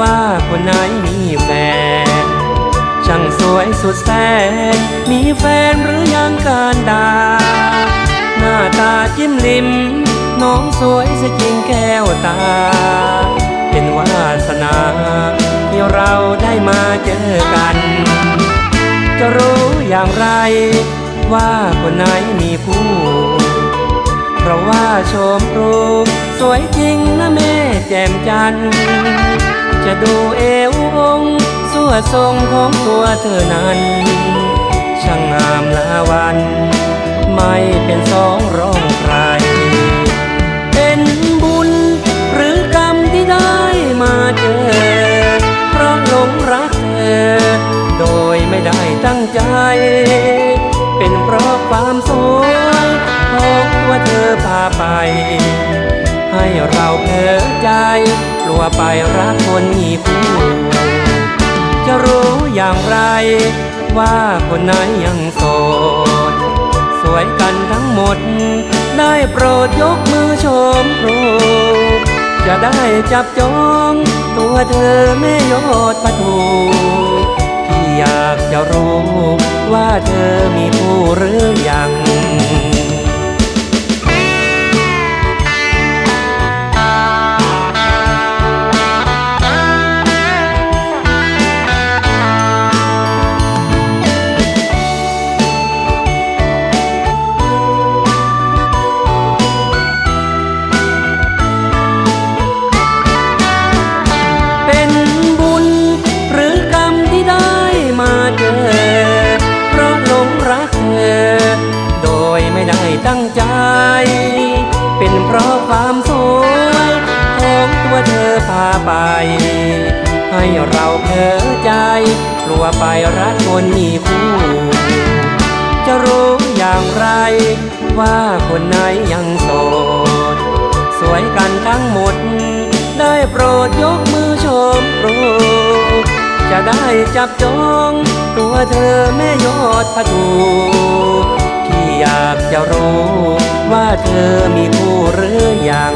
ว่าคนไหนมีแฟน ช่างสวยสุดแสน มีแฟนหรือยังการดา หน้าตาจิ้มลิม น้องสวยสจริงแก้วตา เป็นวาสนา ที่เราได้มาเจอกัน จะรู้อย่างไร ว่าคนไหนมีคู่เพราะว่าชมรูปสวยจริงนะแม่แจ่มจันทร์ จะดูเอวองค์สวทรงของตัวเธอนั้น ช่างงามลาวัน ไม่เป็นสองรองใคร เป็นบุญหรือกรรมที่ได้มาเจอ เพราะหลงรักเธอ โดยไม่ได้ตั้งใจ เป็นเพราะความสวยของตัวเธอพาไป ให้เราเผลอใจ กลัวไปรักคนมีคู่ จะรู้อย่างไร ว่าคนไหนยังโสด สวยกันทั้งหมด ได้โปรดยกมือชมโปรดจะได้จับจองตัวเธอแม่ยอดประทูพี่อยากจะรู้ว่าเธอ ไม่ได้ตั้งใจ เป็นเพราะความสวยของตัวเธอพาไป ให้เราเผลอใจ กลัวไปรักคนมีคู่ จะรู้อย่างไร ว่าคนไหนยังโสด สวยกันทั้งหมด ได้โปรดยกมือชมโปรดจะได้จับจอง ตัวเธอแม่ยอดพะทู อยากจะรู้ว่าเธอมีคู่หรือยัง